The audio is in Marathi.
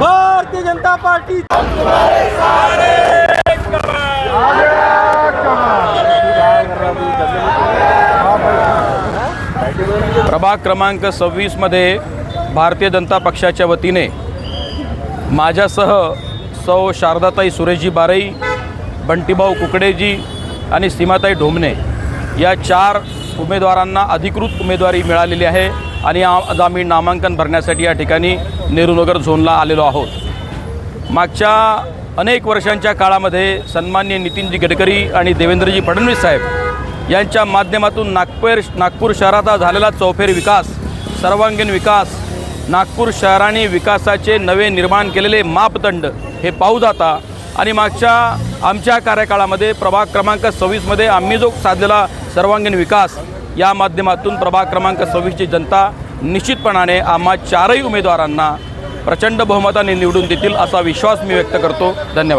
भारतीय जनता पार्टी प्रभाग क्रमांक सवीस सव्वीसमध्ये भारतीय जनता पक्षाच्या वतीने माझ्यासह सौ शारदाताई सुरेशजी बारई बंटीभाऊ कुकडेजी आणि सीमाताई ढोमणे या चार उमेदवारांना अधिकृत उमेदवारी मिळालेली आहे आणि आज आम्ही नामांकन भरण्यासाठी या ठिकाणी नेहरूनगर झोनला आलेलो आहोत. मागच्या अनेक वर्षांच्या काळामध्ये सन्मान्य नितीनजी गडकरी आणि देवेंद्रजी फडणवीस साहेब यांच्या माध्यमातून नागपूर नागपूर शहराचा झालेला चौफेर विकास सर्वांगीण विकास नागपूर शहराने विकासाचे नवे निर्माण केलेले मापदंड हे पाहू जाता. आणि मागच्या आमच्या कार्यकाळामध्ये प्रभाग क्रमांक सव्वीसमध्ये आम्ही जो साधलेला सर्वांगीण विकास या माध्यमातून प्रभाग क्रमांक सव्वीसची जनता निश्चितपणाने आम्हा चारही उमेदवारांना प्रचंड बहुमताने निवडून देतील असा विश्वास मी व्यक्त करतो. धन्यवाद.